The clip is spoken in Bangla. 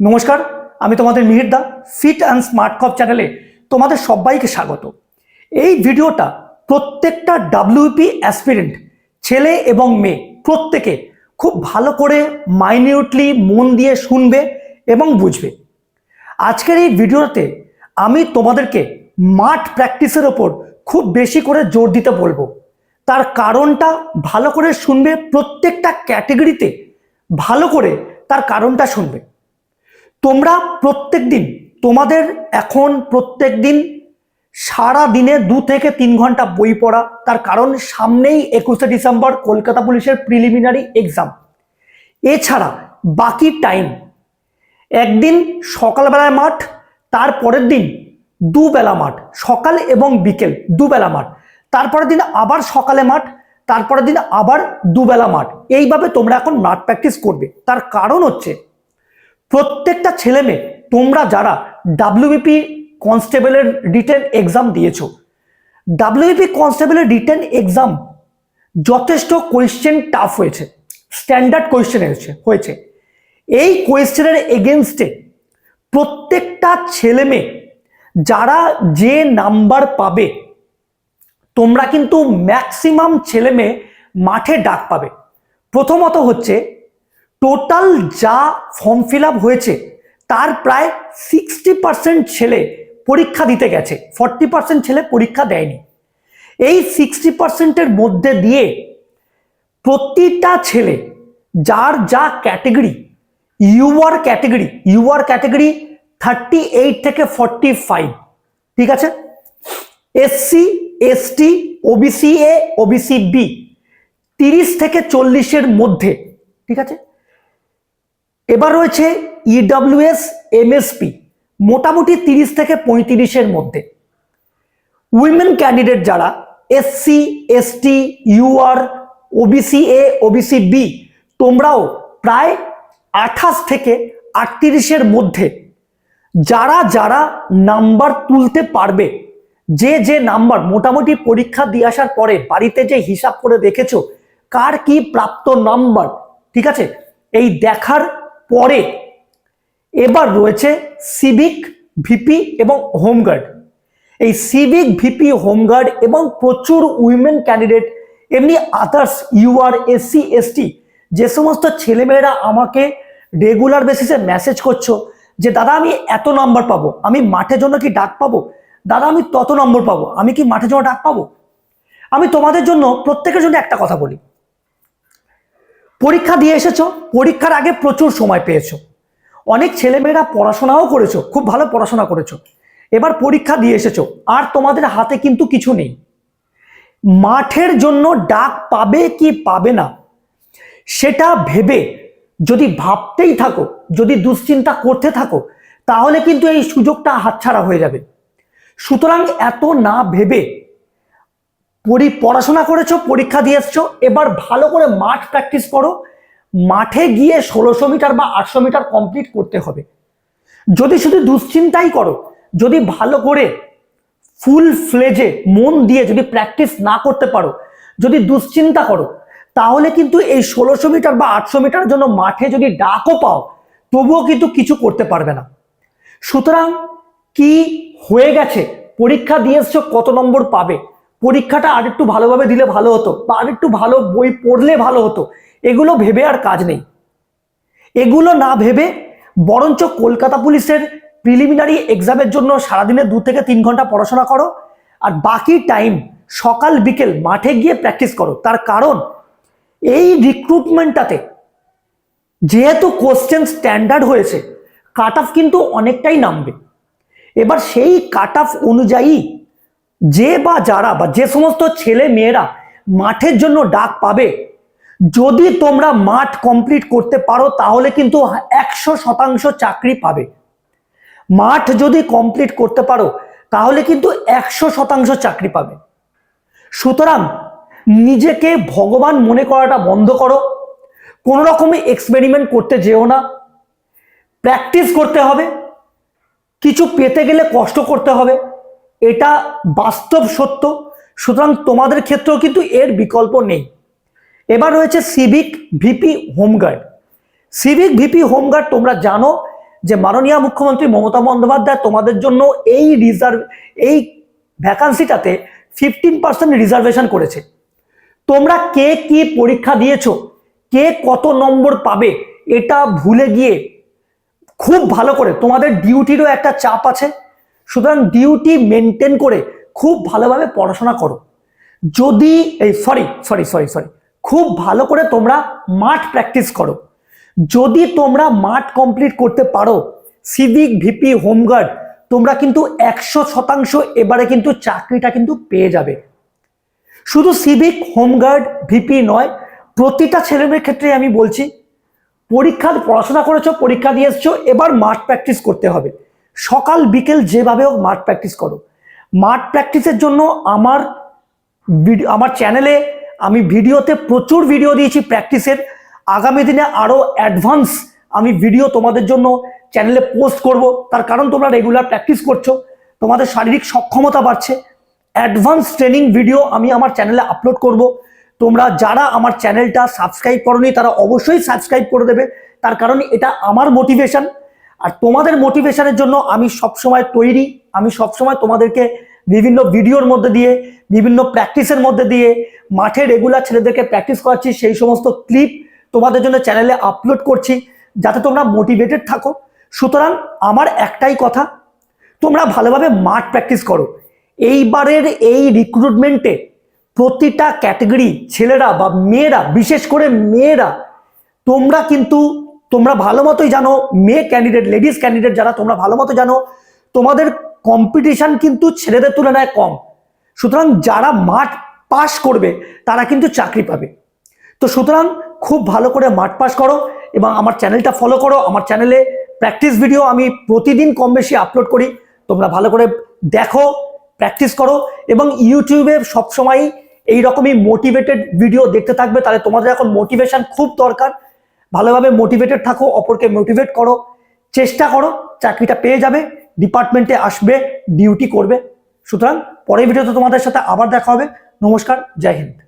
নমস্কার, আমি তোমাদের মিহিরদা ফিট অ্যান্ড স্মার্ট কপ চ্যানেলে তোমাদের সবাইকে স্বাগত। এই ভিডিওটা প্রত্যেকটা ডাব্লিউপি অ্যাসপিরেন্ট ছেলে এবং মেয়ে, প্রত্যেকে খুব ভালো করে মাইনিউটলি মন দিয়ে শুনবে এবং বুঝবে। আজকের এই ভিডিওতে আমি তোমাদেরকে মাঠ প্র্যাকটিসের ওপর খুব বেশি করে জোর দিতে বলব। তার কারণটা ভালো করে শুনবে, প্রত্যেকটা ক্যাটেগরিতে ভালো করে তার কারণটা শুনবে। তোমরা প্রত্যেক দিন, তোমাদের এখন প্রত্যেক দিন সারা দিনে দু থেকে তিন ঘণ্টা বই পড়া। তার কারণ সামনেই একুশে ডিসেম্বর কলকাতা পুলিশের প্রিলিমিনারি এক্সাম এছাড়া বাকি টাইম একদিন সকালবেলায় মাঠ, তার পরের দিন দুবেলা মাঠ, সকাল এবং বিকেল দুবেলা মাঠ। তারপরের দিন আবার সকালে মাঠ, তারপরের দিন আবার দুবেলা মাঠ। এইভাবে তোমরা এখন মাঠ প্র্যাকটিস করবে। তার কারণ হচ্ছে প্রত্যেকটা ছেলে মেয়ে, তোমরা যারা ডাব্লিউবিপি কনস্টেবলের রিটেন এক্সাম দিয়েছ ডাব্লিউবিপি কনস্টেবলের রিটেন এক্সাম যথেষ্ট কোয়েশ্চেন টাফ হয়েছে স্ট্যান্ডার্ড কোয়েশ্চেন হয়েছে হয়েছে। এই কোয়েশ্চেনের এগেনস্টে প্রত্যেকটা ছেলে মেয়ে যারা যে নাম্বার পাবে, তোমরা কিন্তু ম্যাক্সিমাম ছেলে মেয়ে মাঠে ডাক পাবে। প্রথমত হচ্ছে টোটাল যা ফর্ম ফিল হয়েছে, তার প্রায় সিক্সটি পার্সেন্ট ছেলে পরীক্ষা দিতে গেছে। ফর্টি পার্সেন্ট ছেলে পরীক্ষা দেয়নি। এই সিক্সটি পার্সেন্টের মধ্যে দিয়ে প্রতিটা ছেলে, যার যা category UR category UR category thirty eight থেকে ফর্টি ফাইভ ঠিক আছে? SC ST OBC A OBC B তিরিশ থেকে চল্লিশের মধ্যে, ঠিক আছে? এবার রয়েছে ইডব্লিউএস এমএসপি মোটামুটি তিরিশ থেকে পঁয়ত্রিশের মধ্যে। উইমেন ক্যান্ডিডেট যারা SC ST UR OBC A OBC B তোমরাও প্রায় আঠাশ থেকে আটত্রিশের মধ্যে যারা যারা নাম্বার তুলতে পারবে, যে যে নাম্বার মোটামুটি পরীক্ষা দিয়ে আসার পরে বাড়িতে যে হিসাব করে দেখেছ, কার কি প্রাপ্ত নাম্বার, ঠিক আছে? এই দেখার পরে এবার রয়েছে সিভিক ভিপি এবং হোমগার্ড এই সিভিক ভিপি হোমগার্ড এবং প্রচুর উইমেন ক্যান্ডিডেট এমনি আদার্স ইউআর এসসি এসটি যে সমস্ত ছেলেমেয়েরা আমাকে রেগুলার বেসিসে মেসেজ করছ যে, দাদা, আমি এত নম্বর পাবো, আমি মাঠের জন্য কি ডাক পাবো? দাদা, আমি তত নম্বর পাবো, আমি কি মাঠের জন্য ডাক পাবো? আমি তোমাদের জন্য প্রত্যেকের জন্য একটা কথা বলি। পরীক্ষা দিয়ে এসেছ, পরীক্ষার আগে প্রচুর সময় পেয়েছ। অনেক ছেলেমেয়েরা পড়াশোনাও করেছ, খুব ভালো পড়াশোনা করেছ। এবার পরীক্ষা দিয়ে এসেছ, আর তোমাদের হাতে কিন্তু কিছু নেই। মাঠের জন্য ডাক পাবে কি পাবে না, সেটা ভেবে যদি ভাবতেই থাকো, যদি দুশ্চিন্তা করতে থাকো, তাহলে কিন্তু এই সুযোগটা হাতছাড়া হয়ে যাবে। সুতরাং এত না ভেবে পরি পড়াশোনা করেছ, পরীক্ষা দিয়ে এসছো, এবার ভালো করে মাঠ প্র্যাকটিস করো। মাঠে গিয়ে ষোলোশো মিটার বা আটশো মিটার কমপ্লিট করতে হবে। যদি শুধু দুশ্চিন্তাই করো, যদি ভালো করে ফুল ফ্লেজে মন দিয়ে যদি প্র্যাকটিস না করতে পারো, যদি দুশ্চিন্তা করো, তাহলে কিন্তু এই ষোলোশো মিটার বা আটশো মিটার জন্য মাঠে যদি ডাকও পাও, তবুও কিন্তু কিছু করতে পারবে না। সুতরাং কি হয়ে গেছে? পরীক্ষা দিয়ে এসছো, কত নম্বর পাবে? পরীক্ষাটা আরেকটু ভালোভাবে দিলে ভালো হতো বা আরেকটু ভালো বই পড়লে ভালো হতো, এগুলো ভেবে আর কাজ নেই। এগুলো না ভেবে বরঞ্চ কলকাতা পুলিশের প্রিলিমিনারি এক্সামের জন্য সারাদিনে দু থেকে তিন ঘণ্টা পড়াশোনা করো আর বাকি টাইম সকাল, বিকেল মাঠে গিয়ে প্র্যাকটিস করো। তার কারণ, এই রিক্রুটমেন্টটাতে যেহেতু কোশ্চেন স্ট্যান্ডার্ড হয়েছে কাট অফ কিন্তু অনেকটাই নামবে। এবার সেই কাট অফ অনুযায়ী যে বা যারা বা যে সমস্ত ছেলে মেয়েরা মাঠের জন্য ডাক পাবে, যদি তোমরা মাঠ কমপ্লিট করতে পারো, তাহলে কিন্তু একশো শতাংশ চাকরি পাবে। মাঠ যদি কমপ্লিট করতে পারো, তাহলে কিন্তু একশো শতাংশ চাকরি পাবে। সুতরাং নিজেকে ভগবান মনে করাটা বন্ধ করো, কোনো রকমে এক্সপেরিমেন্ট করতে যেও না প্র্যাকটিস করতে হবে, কিছু পেতে গেলে কষ্ট করতে হবে। এটা বাস্তব সত্য, সুতরাং তোমাদের ক্ষেত্রেও কিন্তু এর বিকল্প নেই। এবার রয়েছে civic VP home guard civic VP home guard তোমরা জানো যে মাননীয় মুখ্যমন্ত্রী মমতা বন্দ্যোপাধ্যায় তোমাদের জন্য এই রিজার্ভ এই ভ্যাকান্সিটাতে ফিফটিন পার্সেন্ট রিজার্ভেশন করেছে। তোমরা কে কি পরীক্ষা দিয়েছ, কে কত নম্বর পাবে, এটা ভুলে গিয়ে খুব ভালো করে, তোমাদের ডিউটিরও একটা চাপ আছে। সুতরাং ডিউটি মেনটেন করে খুব ভালোভাবে পড়াশোনা করো। যদি এই সরি সরি সরি সরি খুব ভালো করে তোমরা মাঠ প্র্যাকটিস করো। যদি তোমরা মাঠ কমপ্লিট করতে পারো সিভিক ভিপি হোমগার্ড তোমরা কিন্তু একশো শতাংশ এবারে কিন্তু চাকরিটা কিন্তু পেয়ে যাবে। শুধু সিভিক হোমগার্ড ভিপি নয়, প্রতিটা ছেলেমেয়ের ক্ষেত্রে আমি বলছি পরীক্ষা পড়াশোনা করেছ, পরীক্ষা দিয়ে এসছো এবার মাঠ প্র্যাকটিস করতে হবে। সকাল, বিকেল যেভাবে হোক মাঠ প্র্যাকটিস করো। মাঠ প্র্যাকটিসের জন্য আমার আমার চ্যানেলে আমি ভিডিওতে প্রচুর ভিডিও দিয়েছি প্র্যাকটিসের আগামী দিনে আরও অ্যাডভান্স আমি ভিডিও তোমাদের জন্য চ্যানেলে পোস্ট করব। তার কারণ তোমরা রেগুলার প্র্যাকটিস করছ, তোমাদের শারীরিক সক্ষমতা বাড়ছে। অ্যাডভান্স ট্রেনিং ভিডিও আমি আমার চ্যানেলে আপলোড করব। তোমরা যারা আমার চ্যানেলটা সাবস্ক্রাইব করনি, তারা অবশ্যই সাবস্ক্রাইব করে দেবে। তার কারণ এটা আমার মোটিভেশন আর তোমাদের মোটিভেশনের জন্য আমি সবসময় তৈরি, আমি সবসময় তোমাদেরকে বিভিন্ন ভিডিওর মধ্যে দিয়ে, বিভিন্ন প্র্যাকটিসের মধ্যে দিয়ে, মাঠে রেগুলার ছেলেদেরকে প্র্যাকটিস করাচ্ছি, সেই সমস্ত ক্লিপ তোমাদের জন্য চ্যানেলে আপলোড করছি, যাতে তোমরা মোটিভেটেড থাকো। সুতরাং আমার একটাই কথা, তোমরা ভালোভাবে মাঠ প্র্যাকটিস করো। এইবারের এই রিক্রুটমেন্টে প্রতিটা ক্যাটাগরি ছেলেরা বা মেয়েরা, বিশেষ করে মেয়েরা, তোমরা কিন্তু তোমরা ভালো মতোই জানো, মেয়ে ক্যান্ডিডেট লেডিস ক্যান্ডিডেট যারা, তোমরা ভালো মতো জানো, তোমাদের কম্পিটিশন কিন্তু ছেলেদের তুলনায় কম। সুতরাং যারা মাঠ পাস করবে, তারা কিন্তু চাকরি পাবে। তো সুতরাং খুব ভালো করে মাঠ পাস করো এবং আমার চ্যানেলটা ফলো করো। আমার চ্যানেলে প্র্যাকটিস ভিডিও আমি প্রতিদিন কম বেশি আপলোড করি। তোমরা ভালো করে দেখো প্র্যাকটিস করো এবং ইউটিউবে সবসময় এই রকমই মোটিভেটেড ভিডিও দেখতে থাকবে। তাহলে তোমাদের এখন মোটিভেশন খুব দরকার। ভালোভাবে মোটিভেটেড থাকো, অপরকে মোটিভেট করো, চেষ্টা করো, চাকরিটা পেয়ে যাবে ডিপার্টমেন্টে আসবে ডিউটি করবে। সুতরাং পরের ভিডিওতে তোমাদের সাথে আবার দেখা হবে। নমস্কার, জয় হিন্দ।